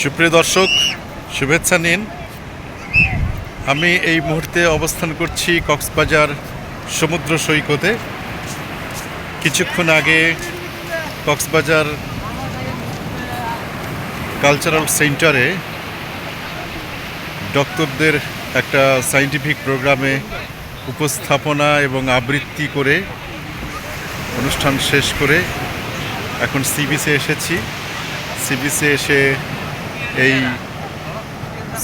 সুপ্রিয় দর্শক, শুভেচ্ছা নিন। আমি এই মুহূর্তে অবস্থান করছি কক্সবাজার সমুদ্র সৈকতে। কিছুক্ষণ আগে কক্সবাজার কালচারাল সেন্টারে ডক্টরদের একটা সায়েন্টিফিক প্রোগ্রামে উপস্থাপনা এবং আবৃত্তি করে অনুষ্ঠান শেষ করে এখন সিবিসে এসেছি। সিবিসে এসে এই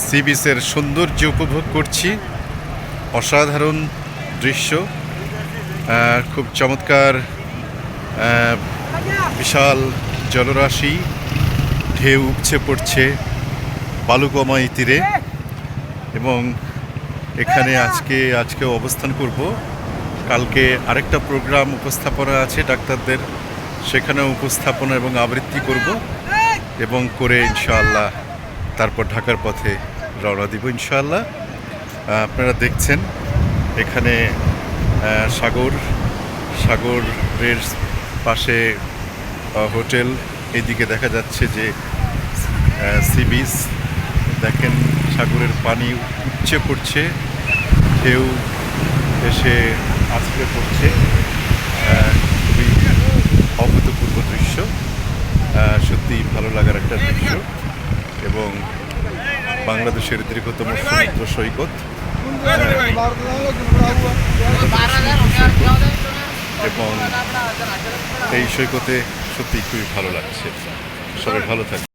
সি বিচের সৌন্দর্য উপভোগ করছি। অসাধারণ দৃশ্য খুব চমৎকার বিশাল জলরাশি, ঢেউ উপছে পড়ছে বালুকময় তীরে এবং এখানে আজকে আজকে অবস্থান করব। কালকে আরেকটা প্রোগ্রাম উপস্থাপনা আছে ডাক্তারদের, সেখানেও উপস্থাপনা এবং আবৃত্তি করব। এবং করে ইনশাআল্লাহ তারপর ঢাকার পথে রওনা দিব ইনশাআল্লাহ। আপনারা দেখছেন এখানে সাগর, সাগরের পাশে হোটেল। এদিকে দেখা যাচ্ছে যে সি বিচ। দেখেন সাগরের পানি উপচে পড়ছে, ঢেউ এসে আছড়ে পড়ছে আহ, খুবই অভূতপূর্ব দৃশ্য আহ, সত্যিই ভালো লাগার একটা দৃশ্য এবং বাংলাদেশের দীর্ঘতম সমুদ্র সৈকত। এবং এই সৈকতে সত্যিই খুবই ভালো লাগছে। সবাই ভালো থাকে